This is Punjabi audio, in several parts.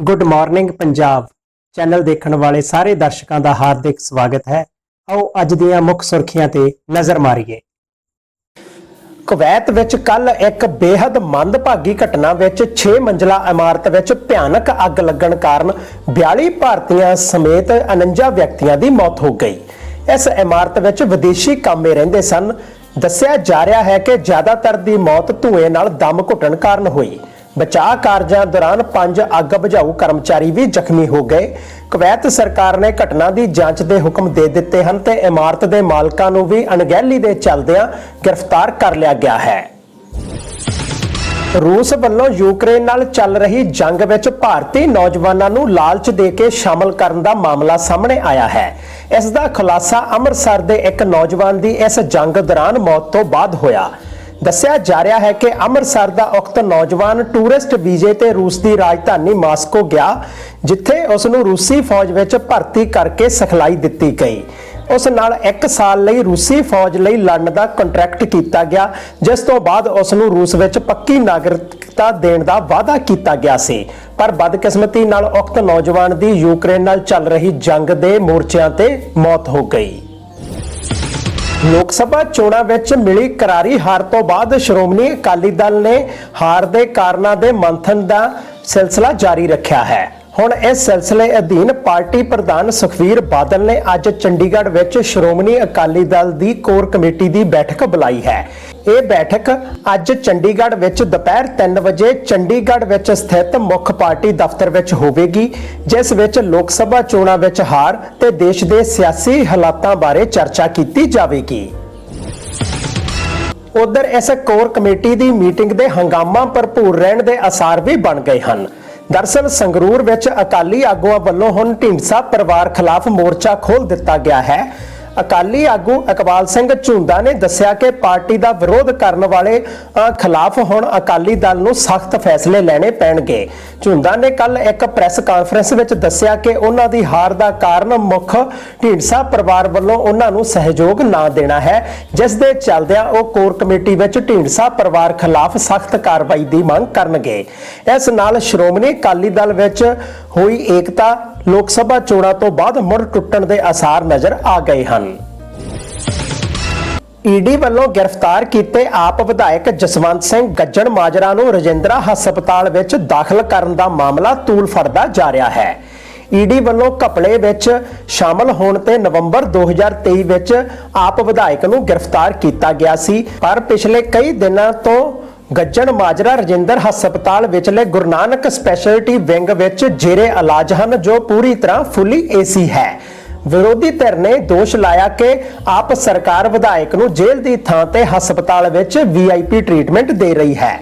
ਗੁੱਡ ਮਾਰਨਿੰਗ ਪੰਜਾਬ ਚੈਨਲ ਦੇਖਣ ਵਾਲੇ ਸਾਰੇ ਦਰਸ਼ਕਾਂ ਦਾ ਹਾਰਦਿਕ ਸਵਾਗਤ ਹੈ। ਆਓ ਅੱਜ ਦੀਆਂ ਮੁੱਖ ਸੁਰਖੀਆਂ ਤੇ ਨਜ਼ਰ ਮਾਰੀਏ। ਕੁਵੈਤ ਵਿੱਚ ਕੱਲ ਇੱਕ ਬੇहद ਮੰਦਭਾਗੀ ਘਟਨਾ ਵਿੱਚ 6 ਮੰਜ਼ਲਾ ਇਮਾਰਤ ਵਿੱਚ ਭਿਆਨਕ ਅੱਗ ਲੱਗਣ ਕਾਰਨ 42 ਭਾਰਤੀਆਂ ਸਮੇਤ 49 ਵਿਅਕਤੀਆਂ ਦੀ ਮੌਤ ਹੋ ਗਈ। ਇਸ ਇਮਾਰਤ ਵਿੱਚ ਵਿਦੇਸ਼ੀ ਕਾਮੇ ਰਹਿੰਦੇ ਸਨ। ਦੱਸਿਆ ਜਾ ਰਿਹਾ ਹੈ ਕਿ ਜ਼ਿਆਦਾਤਰ ਦੀ ਮੌਤ ਧੂਏ ਨਾਲ ਦਮ ਘੁੱਟਣ ਕਾਰਨ ਹੋਈ। ਬਚਾਅ ਕਾਰਜਾਂ ਦੌਰਾਨ ਪੰਜ ਅੱਗ ਬੁਝਾਊ ਕਰਮਚਾਰੀ ਵੀ ਜ਼ਖਮੀ ਹੋ ਗਏ। ਕੁਵੈਤ ਸਰਕਾਰ ਨੇ ਘਟਨਾ ਦੀ ਜਾਂਚ ਦੇ ਹੁਕਮ ਦੇ ਦਿੱਤੇ ਹਨ ਤੇ ਇਮਾਰਤ ਦੇ ਮਾਲਕਾਂ ਨੂੰ ਵੀ ਅਣਗਹਿਲੀ ਦੇ ਚੱਲਦਿਆਂ ਗ੍ਰਿਫਤਾਰ ਕਰ ਲਿਆ ਗਿਆ ਹੈ। ਰੂਸ ਵੱਲੋਂ ਯੂਕਰੇਨ ਨਾਲ ਚੱਲ ਰਹੀ ਜੰਗ ਵਿੱਚ ਭਾਰਤੀ ਨੌਜਵਾਨਾਂ ਨੂੰ ਲਾਲਚ ਦੇ ਕੇ ਸ਼ਾਮਲ ਕਰਨ ਦਾ ਮਾਮਲਾ ਸਾਹਮਣੇ ਆਇਆ ਹੈ। ਇਸ ਦਾ ਖੁਲਾਸਾ ਅੰਮ੍ਰਿਤਸਰ ਦੇ ਇੱਕ ਨੌਜਵਾਨ ਦੀ ਇਸ ਜੰਗ ਦੌਰਾਨ ਮੌਤ ਤੋਂ ਬਾਅਦ ਹੋਇਆ। ਦੱਸਿਆ ਜਾ ਰਿਹਾ ਹੈ ਕਿ ਅੰਮ੍ਰਿਤਸਰ ਦਾ ਉਕਤ ਨੌਜਵਾਨ ਟੂਰਿਸਟ ਵੀਜ਼ੇ ਤੇ ਰੂਸ ਦੀ ਰਾਜਧਾਨੀ ਮਾਸਕੋ ਗਿਆ, ਜਿੱਥੇ ਉਸ ਨੂੰ ਰੂਸੀ ਫੌਜ ਵਿੱਚ ਭਰਤੀ ਕਰਕੇ ਸਿਖਲਾਈ ਦਿੱਤੀ ਗਈ। ਉਸ ਨਾਲ 1 ਸਾਲ ਲਈ ਰੂਸੀ ਫੌਜ ਲਈ ਲੜਨ ਦਾ ਕੰਟਰੈਕਟ ਕੀਤਾ ਗਿਆ, ਜਿਸ ਤੋਂ ਬਾਅਦ ਉਸ ਨੂੰ ਰੂਸ ਵਿੱਚ ਪੱਕੀ ਨਾਗਰਿਕਤਾ ਦੇਣ ਦਾ ਵਾਅਦਾ ਕੀਤਾ ਗਿਆ ਸੀ। ਪਰ ਬਦਕਿਸਮਤੀ ਨਾਲ ਉਕਤ ਨੌਜਵਾਨ ਦੀ ਯੂਕਰੇਨ ਨਾਲ ਚੱਲ ਰਹੀ ਜੰਗ ਦੇ ਮੋਰਚਿਆਂ ਤੇ ਮੌਤ ਹੋ ਗਈ। ਲੋਕ ਸਭਾ ਚੋਣਾਂ ਵਿੱਚ ਮਿਲੀ ਕਰਾਰੀ ਹਾਰ ਤੋਂ ਬਾਅਦ ਸ਼੍ਰੋਮਣੀ ਅਕਾਲੀ ਦਲ ਨੇ ਹਾਰ ਦੇ ਕਾਰਨਾਂ ਦੇ ਮੰਥਨ ਦਾ ਸਿਲਸਿਲਾ ਜਾਰੀ ਰੱਖਿਆ ਹੈ। ਹੁਣ ਇਸ ਸਿਲਸਿਲੇ ਅਧੀਨ ਪਾਰਟੀ ਪ੍ਰਧਾਨ ਸੁਖਵੀਰ ਬਾਦਲ ਨੇ ਅੱਜ ਚੰਡੀਗੜ੍ਹ ਵਿੱਚ ਸ਼੍ਰੋਮਣੀ ਅਕਾਲੀ ਦਲ ਦੀ ਕੋਰ ਕਮੇਟੀ ਦੀ ਬੈਠਕ ਬੁਲਾਈ ਹੈ। ਇਹ ਬੈਠਕ ਅੱਜ ਚੰਡੀਗੜ੍ਹ ਵਿੱਚ ਦੁਪਹਿਰ 3 ਵਜੇ ਚੰਡੀਗੜ੍ਹ ਵਿੱਚ ਸਥਿਤ ਮੁੱਖ ਪਾਰਟੀ ਦਫ਼ਤਰ ਵਿੱਚ ਹੋਵੇਗੀ, ਜਿਸ ਵਿੱਚ ਲੋਕ ਸਭਾ ਚੋਣਾਂ ਵਿੱਚ ਹਾਰ ਤੇ ਦੇਸ਼ ਦੇ ਸਿਆਸੀ ਹਾਲਾਤਾਂ ਬਾਰੇ ਚਰਚਾ ਕੀਤੀ ਜਾਵੇਗੀ। ਉਧਰ ਇਸ ਕੋਰ ਕਮੇਟੀ ਦੀ ਮੀਟਿੰਗ ਦੇ ਹੰਗਾਮਾ ਭਰਪੂਰ ਰਹਿਣ ਦੇ ਅਸਾਰ ਵੀ ਬਣ ਗਏ ਹਨ। ਦਰਸਲ ਸੰਗਰੂਰ ਵਿੱਚ ਅਕਾਲੀ ਆਗੂਆਂ ਵੱਲੋਂ ਹੁਣ ਢੀਂਡਸਾ ਪਰਿਵਾਰ ਖਿਲਾਫ ਮੋਰਚਾ ਖੋਲ ਦਿੱਤਾ ਗਿਆ ਹੈ। ਅਕਾਲੀ ਆਗੂ ਇਕਬਾਲ ਸਿੰਘ ਝੁੰਦਾ ਨੇ ਦੱਸਿਆ ਕਿ ਪਾਰਟੀ ਦਾ ਵਿਰੋਧ ਕਰਨ ਵਾਲੇ ਖਿਲਾਫ ਹੁਣ ਅਕਾਲੀ ਦਲ ਨੂੰ ਸਖਤ ਫੈਸਲੇ ਲੈਣੇ ਪੈਣਗੇ। ਝੁੰਦਾ ਨੇ ਕੱਲ ਇੱਕ ਪ੍ਰੈਸ ਕਾਨਫਰੰਸ ਵਿੱਚ ਦੱਸਿਆ ਕਿ ਉਹਨਾਂ ਦੀ ਹਾਰ ਦਾ ਕਾਰਨ ਮੁੱਖ ਢੀਂਡਸਾ ਪਰਿਵਾਰ ਵੱਲੋਂ ਉਹਨਾਂ ਨੂੰ ਸਹਿਯੋਗ ਨਾ ਦੇਣਾ ਹੈ, ਜਿਸ ਦੇ ਚੱਲਦਿਆਂ ਉਹ ਕੋਰ ਕਮੇਟੀ ਵਿੱਚ ਢੀਂਡਸਾ ਪਰਿਵਾਰ ਖਿਲਾਫ ਸਖਤ ਕਾਰਵਾਈ ਦੀ ਮੰਗ ਕਰਨਗੇ। ਇਸ ਨਾਲ ਸ਼੍ਰੋਮਣੀ ਅਕਾਲੀ ਦਲ ਵਿੱਚ ਹੋਈ ਏਕਤਾ ਲੋਕ ਸਭਾ ਚੋਣਾਂ ਤੋਂ ਬਾਅਦ ਮੁੜ ਟੁੱਟਣ ਦੇ ਆਸਾਰ ਨਜ਼ਰ ਆ ਗਏ ਹਨ। ਈਡੀ ਵੱਲੋਂ ਗ੍ਰਿਫਤਾਰ ਕੀਤੇ ਆਪ ਵਿਧਾਇਕ ਜਸਵੰਤ ਸਿੰਘ ਗੱਜਣ ਮਾਜਰਾ ਨੂੰ ਰਜਿੰਦਰਾ ਹਸਪਤਾਲ ਵਿੱਚ ਦਾਖਲ ਕਰਨ ਦਾ ਮਾਮਲਾ ਤੂਲ ਫੜਦਾ ਜਾ ਰਿਹਾ ਹੈ। ਈਡੀ ਵੱਲੋਂ ਘਪਲੇ ਵਿੱਚ ਸ਼ਾਮਲ ਹੋਣ ਤੇ ਨਵੰਬਰ 2023 ਵਿੱਚ ਆਪ ਵਿਧਾਇਕ ਨੂੰ ਗ੍ਰਿਫਤਾਰ ਕੀਤਾ ਗਿਆ ਸੀ, ਪਰ ਪਿਛਲੇ ਕਈ ਦਿਨਾਂ ਤੋਂ ਗੱਜਣ ਮਾਜਰਾ ਰਜਿੰਦਰ ਹਸਪਤਾਲ ਵਿਚਲੇ ਗੁਰੂ ਨਾਨਕ ਸਪੈਸ਼ਲਿਟੀ ਵਿੰਗ ਵਿੱਚ ਜੇਰੇ ਇਲਾਜ ਹਨ, ਜੋ ਪੂਰੀ ਤਰ੍ਹਾਂ ਫੁੱਲੀ ਏਸੀ ਹੈ। ਵਿਰੋਧੀ ਧਿਰ ਨੇ ਦੋਸ਼ ਲਾਇਆ ਕਿ ਆਪ ਸਰਕਾਰ ਵਿਧਾਇਕ ਨੂੰ ਜੇਲ੍ਹ ਦੀ ਥਾਂ ਤੇ ਹਸਪਤਾਲ ਵਿੱਚ ਵੀਆਈਪੀ ਟ੍ਰੀਟਮੈਂਟ ਦੇ ਰਹੀ ਹੈ।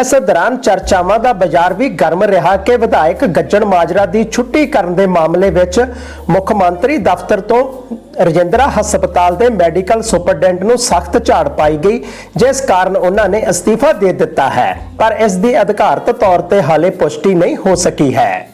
ਇਸ ਦੌਰਾਨ ਚਰਚਾਵਾਂ ਦਾ ਬਾਜ਼ਾਰ ਵੀ ਗਰਮ ਰਿਹਾ ਕਿ ਵਿਧਾਇਕ ਗੱਜਣ ਮਾਜਰਾ ਦੀ ਛੁੱਟੀ ਕਰਨ ਦੇ ਮਾਮਲੇ ਵਿੱਚ ਮੁੱਖ ਮੰਤਰੀ ਦਫ਼ਤਰ ਤੋਂ ਰਜਿੰਦਰਾ ਹਸਪਤਾਲ ਦੇ ਮੈਡੀਕਲ ਸੁਪਰਡੈਂਟ ਨੂੰ ਸਖਤ ਝਾੜ ਪਾਈ ਗਈ, ਜਿਸ ਕਾਰਨ ਉਹਨਾਂ ਨੇ ਅਸਤੀਫਾ ਦੇ ਦਿੱਤਾ ਹੈ, ਪਰ ਇਸ ਦੀ ਅਧਿਕਾਰਤ ਤੌਰ ਤੇ ਹਾਲੇ ਪੁਸ਼ਟੀ ਨਹੀਂ ਹੋ ਸਕੀ ਹੈ।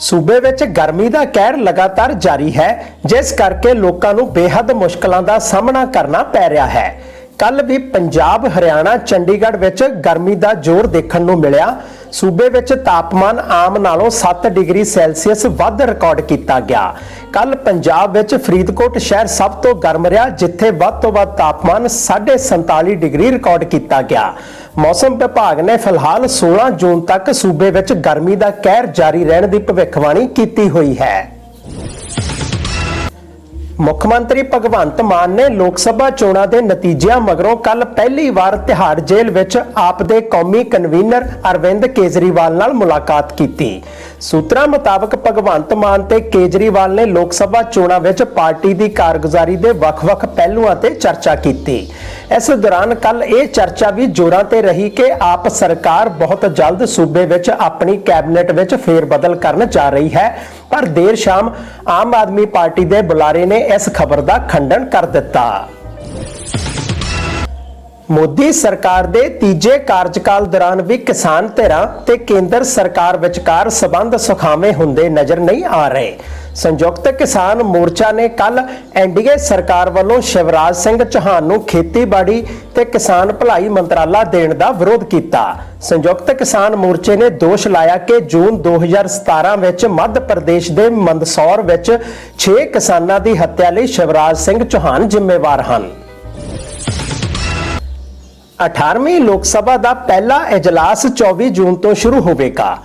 ਸੂਬੇ ਵਿੱਚ ਗਰਮੀ ਦਾ ਕਹਿਰ ਲਗਾਤਾਰ ਜਾਰੀ ਹੈ, ਜਿਸ ਕਰਕੇ ਲੋਕਾਂ ਨੂੰ ਬੇਹੱਦ ਮੁਸ਼ਕਲਾਂ ਦਾ ਸਾਹਮਣਾ ਕਰਨਾ ਪੈ ਰਿਹਾ ਹੈ। ਕੱਲ ਵੀ ਪੰਜਾਬ, ਹਰਿਆਣਾ, ਚੰਡੀਗੜ੍ਹ ਵਿੱਚ ਗਰਮੀ ਦਾ ਜ਼ੋਰ ਦੇਖਣ ਨੂੰ ਮਿਲਿਆ। ਸੂਬੇ ਵਿੱਚ ਤਾਪਮਾਨ ਆਮ ਨਾਲੋਂ 7 ਡਿਗਰੀ ਸੈਲਸੀਅਸ ਵੱਧ ਰਿਕਾਰਡ ਕੀਤਾ ਗਿਆ। ਕੱਲ ਪੰਜਾਬ ਵਿੱਚ ਫਰੀਦਕੋਟ ਸ਼ਹਿਰ ਸਭ ਤੋਂ ਗਰਮ ਰਿਹਾ, ਜਿੱਥੇ ਵੱਧ ਤੋਂ ਵੱਧ ਤਾਪਮਾਨ 47 ਡਿਗਰੀ ਰਿਕਾਰਡ ਕੀਤਾ ਗਿਆ। ਮੌਸਮ ਵਿਭਾਗ ਨੇ ਫਿਲਹਾਲ 16 ਜੂਨ ਤੱਕ ਸੂਬੇ ਵਿੱਚ ਗਰਮੀ ਦਾ ਕਹਿਰ ਜਾਰੀ ਰਹਿਣ ਦੀ ਭਵਿੱਖਬਾਣੀ ਕੀਤੀ ਹੋਈ ਹੈ। ਮੁੱਖ ਮੰਤਰੀ ਭਗਵੰਤ ਮਾਨ ਨੇ ਲੋਕ ਸਭਾ ਚੋਣਾਂ ਦੇ ਨਤੀਜਿਆਂ ਮਗਰੋਂ ਕੱਲ ਪਹਿਲੀ ਵਾਰ ਤਿਹਾੜ ਜੇਲ੍ਹ ਵਿੱਚ ਆਪ ਦੇ ਕੌਮੀ ਕਨਵੀਨਰ ਅਰਵਿੰਦ ਕੇਜਰੀਵਾਲ ਨਾਲ ਮੁਲਾਕਾਤ ਕੀਤੀ। ਸੂਤਰਾਂ ਮੁਤਾਬਕ ਭਗਵੰਤ ਮਾਨ ਤੇ ਕੇਜਰੀਵਾਲ ਨੇ ਲੋਕ ਸਭਾ ਚੋਣਾਂ ਵਿੱਚ ਪਾਰਟੀ ਦੀ ਕਾਰਗੁਜ਼ਾਰੀ ਦੇ ਵੱਖ-ਵੱਖ ਪਹਿਲੂਆਂ ਤੇ ਚਰਚਾ ਕੀਤੀ। ਇਸ ਦੌਰਾਨ ਕੱਲ ਇਹ ਚਰਚਾ ਵੀ ਜ਼ੋਰਾਂ ਤੇ ਰਹੀ ਕਿ ਆਪ ਸਰਕਾਰ ਬਹੁਤ ਜਲਦ ਸੂਬੇ ਵਿੱਚ ਆਪਣੀ ਕੈਬਨਿਟ ਵਿੱਚ ਫੇਰਬਦਲ ਕਰਨ ਜਾ ਰਹੀ ਹੈ। ਪਰ ਦੇਰ ਸ਼ਾਮ ਆਮ ਆਦਮੀ ਪਾਰਟੀ ਦੇ ਬੁਲਾਰੇ ਨੇ ਇਸ ਖਬਰ ਦਾ ਖੰਡਨ ਕਰ ਦਿੱਤਾ। ਮੋਦੀ ਸਰਕਾਰ ਦੇ ਤੀਜੇ ਕਾਰਜਕਾਲ ਦੌਰਾਨ ਵੀ ਕਿਸਾਨ ਧਿਰਾਂ ਤੇ ਕੇਂਦਰ ਸਰਕਾਰ ਵਿਚਕਾਰ ਸਬੰਧ ਸੁਖਾਵੇਂ ਹੁੰਦੇ ਨਜ਼ਰ ਨਹੀਂ ਆ ਰਹੇ। ਸੰਯੁਕਤ ਕਿਸਾਨ ਮੋਰਚਾ ਨੇ ਕੱਲ ਐਨਡੀਏ ਸਰਕਾਰ ਵੱਲੋਂ ਸ਼ਿਵਰਾਜ ਸਿੰਘ ਚੌਹਾਨ ਨੂੰ ਖੇਤੀਬਾੜੀ ਤੇ ਕਿਸਾਨ ਭਲਾਈ ਮੰਤਰਾਲਾ ਦੇਣ ਦਾ ਵਿਰੋਧ ਕੀਤਾ। ਸੰਯੁਕਤ ਕਿਸਾਨ ਮੋਰਚੇ ਨੇ ਦੋਸ਼ ਲਾਇਆ ਕਿ ਜੂਨ 2017 ਵਿੱਚ ਮੱਧ ਪ੍ਰਦੇਸ਼ ਦੇ ਮੰਦਸੌਰ ਵਿੱਚ 6 ਕਿਸਾਨਾਂ ਦੀ ਹੱਤਿਆ ਲਈ ਸ਼ਿਵਰਾਜ ਸਿੰਘ ਚੌਹਾਨ ਜ਼ਿੰਮੇਵਾਰ ਹਨ। 18ਵੀਂ ਲੋਕ ਸਭਾ ਦਾ ਪਹਿਲਾ ਇਜਲਾਸ 24 ਜੂਨ ਤੋਂ ਸ਼ੁਰੂ ਹੋਵੇਗਾ।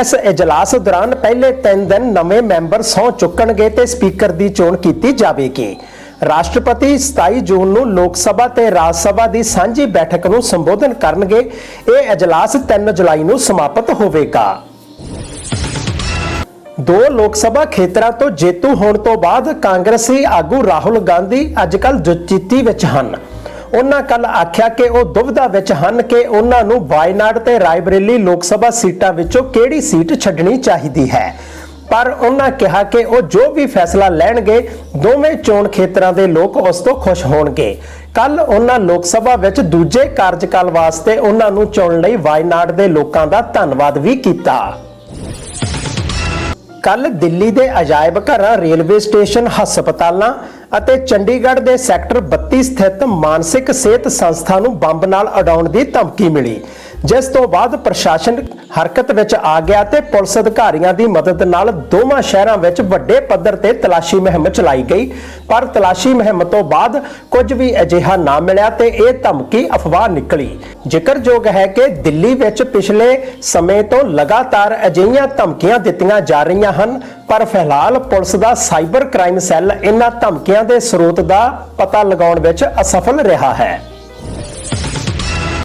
ਇਸ ਇਜਲਾਸ ਦੌਰਾਨ ਪਹਿਲੇ 3 ਦਿਨ ਨਵੇਂ ਮੈਂਬਰ ਸਹੁੰ ਚੁੱਕਣਗੇ ਤੇ ਸਪੀਕਰ ਦੀ ਚੋਣ ਕੀਤੀ ਜਾਵੇਗੀ। ਰਾਸ਼ਟਰਪਤੀ 27 ਜੂਨ ਨੂੰ ਲੋਕ ਸਭਾ ਤੇ ਰਾਜ ਸਭਾ ਦੀ ਸਾਂਝੀ ਬੈਠਕ ਨੂੰ ਸੰਬੋਧਨ ਕਰਨਗੇ। ਇਹ ਇਜਲਾਸ 3 ਜੁਲਾਈ ਨੂੰ ਸਮਾਪਤ ਹੋਵੇਗਾ। ਦੋ ਲੋਕ ਸਭਾ ਖੇਤਰਾਂ ਤੋਂ ਜੇਤੂ ਹੋਣ ਤੋਂ ਬਾਅਦ ਕਾਂਗਰਸੀ ਆਗੂ ਰਾਹੁਲ ਗਾਂਧੀ ਅੱਜਕੱਲ ਦੁਚਿੱਤੀ ਵਿੱਚ ਹਨ। ਉਹਨਾਂ ਕੱਲ ਆਖਿਆ ਕਿ ਉਹ ਦੁਬਿਧਾ ਵਿੱਚ ਹਨ ਕਿ ਉਹਨਾਂ ਨੂੰ ਵਾਇਨਾਡ ਤੇ ਰਾਇਬਰੇਲੀ ਲੋਕ ਸਭਾ ਸੀਟਾਂ ਵਿੱਚੋਂ ਕਿਹੜੀ ਸੀਟ ਛੱਡਣੀ ਚਾਹੀਦੀ ਹੈ। ਪਰ ਉਹਨਾਂ ਕਿਹਾ ਕਿ ਉਹ ਜੋ ਵੀ ਫੈਸਲਾ ਲੈਣਗੇ, ਦੋਵੇਂ ਚੋਣ ਖੇਤਰਾਂ ਦੇ ਲੋਕ ਉਸ ਤੋਂ ਖੁਸ਼ ਹੋਣਗੇ। ਕੱਲ ਉਹਨਾਂ ਲੋਕ ਸਭਾ ਵਿੱਚ ਦੂਜੇ ਕਾਰਜਕਾਲ ਵਾਸਤੇ ਉਹਨਾਂ ਨੂੰ ਚੁਣਨ ਲਈ ਵਾਇਨਾਡ ਦੇ ਲੋਕਾਂ ਦਾ ਧੰਨਵਾਦ ਵੀ ਕੀਤਾ। ਕੱਲ ਦਿੱਲੀ ਦੇ ਅਜਾਇਬ ਘਰਾਂ, ਰੇਲਵੇ ਸਟੇਸ਼ਨ, ਹਸਪਤਾਲਾਂ ਅਤੇ ਚੰਡੀਗੜ੍ਹ ਦੇ ਸੈਕਟਰ 32 ਸਥਿਤ ਮਾਨਸਿਕ ਸਿਹਤ ਸੰਸਥਾ ਨੂੰ ਬੰਬ ਨਾਲ ਉਡਾਉਣ ਦੀ ਧਮਕੀ ਮਿਲੀ। ਜਿਸ ਤੋਂ ਬਾਅਦ ਪ੍ਰਸ਼ਾਸਨ ਹਰਕਤ ਵਿੱਚ ਆ ਗਿਆ ਤੇ ਪੁਲਿਸ ਅਧਿਕਾਰੀਆਂ ਦੀ ਮਦਦ ਨਾਲ ਦੋਵਾਂ ਸ਼ਹਿਰਾਂ ਵਿੱਚ ਵੱਡੇ ਪੱਧਰ ਤੇ ਤਲਾਸ਼ੀ ਮੁਹਿੰਮ ਚਲਾਈ ਗਈ। ਪਰ ਤਲਾਸ਼ੀ ਮੁਹਿੰਮ ਤੋਂ ਬਾਅਦ ਕੁਝ ਵੀ ਅਜਿਹਾ ਨਾ ਮਿਲਿਆ ਤੇ ਇਹ ਧਮਕੀ ਅਫਵਾਹ ਨਿਕਲੀ। ਜ਼ਿਕਰਯੋਗ ਹੈ ਕਿ ਦਿੱਲੀ ਵਿੱਚ ਪਿਛਲੇ ਸਮੇਂ ਤੋਂ ਲਗਾਤਾਰ ਅਜਿਹੀਆਂ ਧਮਕੀਆਂ ਦਿੱਤੀਆਂ ਜਾ ਰਹੀਆਂ ਹਨ, ਪਰ ਫਿਲਹਾਲ ਪੁਲਿਸ ਦਾ ਸਾਈਬਰ ਕ੍ਰਾਈਮ ਸੈੱਲ ਇਹਨਾਂ ਧਮਕੀਆਂ ਦੇ ਸਰੋਤ ਦਾ ਪਤਾ ਲਗਾਉਣ ਵਿੱਚ ਅਸਫਲ ਰਿਹਾ ਹੈ।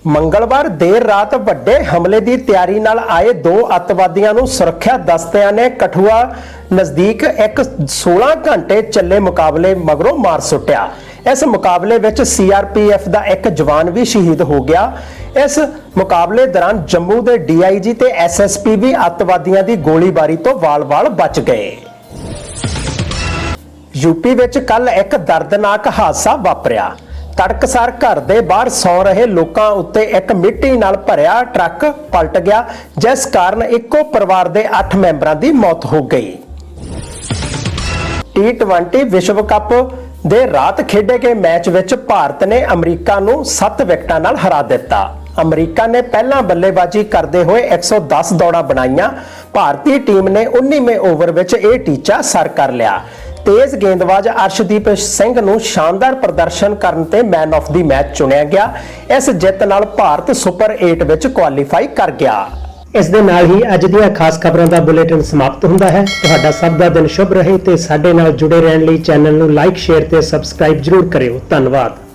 ਮੰਗਲਵਾਰ ਦੇਰ ਰਾਤ ਵੱਡੇ ਹਮਲੇ ਦੀ ਤਿਆਰੀ ਨਾਲ ਆਏ ਦੋ ਅਤਵਾਦੀਆਂ ਨੂੰ ਸੁਰੱਖਿਆ ਦਸਤਿਆਂ ਨੇ ਕਠੂਆ ਨਜ਼ਦੀਕ ਇੱਕ 16 ਘੰਟੇ ਚੱਲੇ ਮੁਕਾਬਲੇ ਮਗਰੋਂ ਮਾਰ ਸੁੱਟਿਆ। ਇਸ ਮੁਕਾਬਲੇ ਵਿੱਚ ਸੀਆਰਪੀਐਫ ਦਾ ਇੱਕ ਜਵਾਨ ਵੀ ਸ਼ਹੀਦ ਹੋ ਗਿਆ। ਇਸ ਮੁਕਾਬਲੇ ਦੌਰਾਨ ਜੰਮੂ ਦੇ ਡੀਆਈਜੀ ਤੇ ਐਸਐਸਪੀ ਵੀ ਅੱਤਵਾਦੀਆਂ ਦੀ ਗੋਲੀਬਾਰੀ ਤੋਂ ਵਾਲ-ਵਾਲ ਬਚ ਗਏ। ਯੂਪੀ ਵਿੱਚ ਕੱਲ ਇੱਕ ਦਰਦਨਾਕ ਹਾਦਸਾ ਵਾਪਰਿਆ। ਤੜਕਸਾਰ ਘਰ ਦੇ ਬਾਹਰ ਸੌ ਰਹੇ ਲੋਕਾਂ ਉੱਤੇ ਇੱਕ ਮਿੱਟੀ ਨਾਲ ਭਰਿਆ ਟਰੱਕ ਪਲਟ ਗਿਆ, ਜਿਸ ਕਾਰਨ ਇੱਕੋ ਪਰਿਵਾਰ ਦੇ 8 ਮੈਂਬਰਾਂ ਦੀ ਮੌਤ ਹੋ ਗਈ। T20 ਵਿਸ਼ਵ ਕੱਪ ਦੇ ਰਾਤ ਖੇਡੇ ਗਏ ਮੈਚ ਵਿੱਚ ਭਾਰਤ ਨੇ ਅਮਰੀਕਾ ਨੂੰ 7 ਵਿਕਟਾਂ ਨਾਲ ਹਰਾ ਦਿੱਤਾ। ਅਮਰੀਕਾ ਨੇ ਪਹਿਲਾਂ ਬੱਲੇਬਾਜ਼ੀ ਕਰਦੇ ਹੋਏ 110 ਦੌੜਾਂ ਬਣਾਈਆਂ। ਭਾਰਤੀ ਟੀਮ ਨੇ 19ਵੇਂ ਓਵਰ ਵਿੱਚ ਇਹ ਟੀਚਾ ਸਰ ਕਰ ਲਿਆ। ਤੇਜ਼ ਗੇਂਦਬਾਜ਼ ਅਰਸ਼ਦੀਪ ਸਿੰਘ ਨੂੰ ਸ਼ਾਨਦਾਰ ਪ੍ਰਦਰਸ਼ਨ ਕਰਨ ਤੇ ਮੈਨ ਆਫ ਦੀ ਮੈਚ ਚੁਣਿਆ ਗਿਆ। ਇਸ ਜਿੱਤ ਨਾਲ ਭਾਰਤ ਸੁਪਰ 8 ਵਿੱਚ ਕੁਆਲੀਫਾਈ ਕਰ ਗਿਆ। ਇਸ ਦੇ ਨਾਲ ਹੀ ਅੱਜ ਦੀਆਂ ਖਾਸ ਖਬਰਾਂ ਦਾ ਬੁਲੇਟਿਨ ਸਮਾਪਤ ਹੁੰਦਾ ਹੈ। ਤੁਹਾਡਾ ਸਭ ਦਾ ਦਿਨ ਸ਼ੁਭ ਰਹੇ ਤੇ ਸਾਡੇ ਨਾਲ ਜੁੜੇ ਰਹਿਣ ਲਈ ਚੈਨਲ ਨੂੰ ਲਾਈਕ ਸ਼ੇਅਰ ਤੇ ਸਬਸਕ੍ਰਾਈਬ ਜਰੂਰ ਕਰਿਓ। ਧੰਨਵਾਦ।